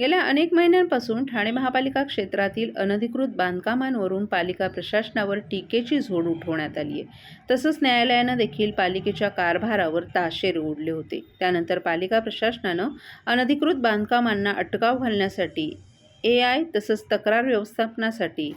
गेल्या अनेक महिन्यांपासून ठाणे महापालिका क्षेत्रातील अनधिकृत बांधकामांवरून पालिका प्रशासनावर टीकेची झोड उठवण्यात आली आहे. तसंच न्यायालयानं देखील पालिकेच्या कारभारावर ताशेर ओढले होते. त्यानंतर पालिका प्रशासनानं अनधिकृत बांधकामांना अटकाव घालण्यासाठी ए आय तसंच तक्रार व्यवस्थापनासाठी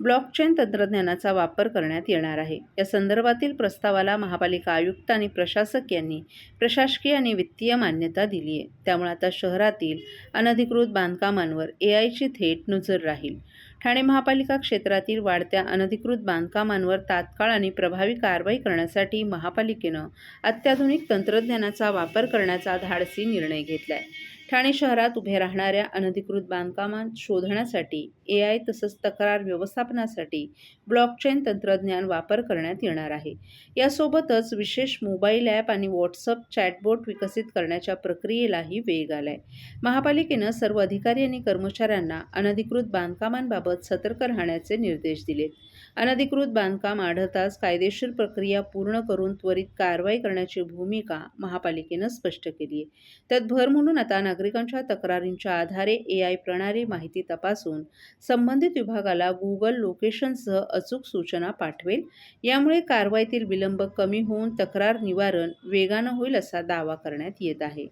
ब्लॉकचेन तंत्रज्ञानाचा वापर करण्यात येणार आहे. या संदर्भातील प्रस्तावाला महापालिका आयुक्त आणि प्रशासक यांनी प्रशासकीय आणि वित्तीय मान्यता दिली आहे. त्यामुळे आता शहरातील अनधिकृत बांधकामांवर ए आयची थेट नजर राहील. ठाणे महापालिका क्षेत्रातील वाढत्या अनधिकृत बांधकामांवर तात्काळ आणि प्रभावी कारवाई करण्यासाठी महापालिकेनं अत्याधुनिक तंत्रज्ञानाचा वापर करण्याचा धाडसी निर्णय घेतला आहे ठाणे शहरात उभे राहणाऱ्या अनधिकृत बांधकामां शोधण्यासाठी ए आय तसंच तक्रार व्यवस्थापनासाठी ब्लॉकचेन तंत्रज्ञान वापर करण्यात येणार आहे. यासोबतच विशेष मोबाईल ॲप आणि व्हॉट्सअप चॅटबोट विकसित करण्याच्या प्रक्रियेलाही वेग आलाय. महापालिकेनं सर्व अधिकारी आणि कर्मचाऱ्यांना अनधिकृत बांधकामांबाबत सतर्क राहण्याचे निर्देश दिलेत अनधिकृत बांधकाम आढळताच कायदेशीर प्रक्रिया पूर्ण करून त्वरित कारवाई करण्याची भूमिका महापालिकेनं स्पष्ट केली आहे त्यात भर म्हणून आता नागरिकांच्या तक्रारींच्या आधारे ए आय प्रणाली माहिती तपासून संबंधित विभागाला गुगल लोकेशनसह अचूक सूचना पाठवेल. यामुळे कारवाईतील विलंब कमी होऊन तक्रार निवारण वेगानं होईल असा दावा करण्यात येत आहे.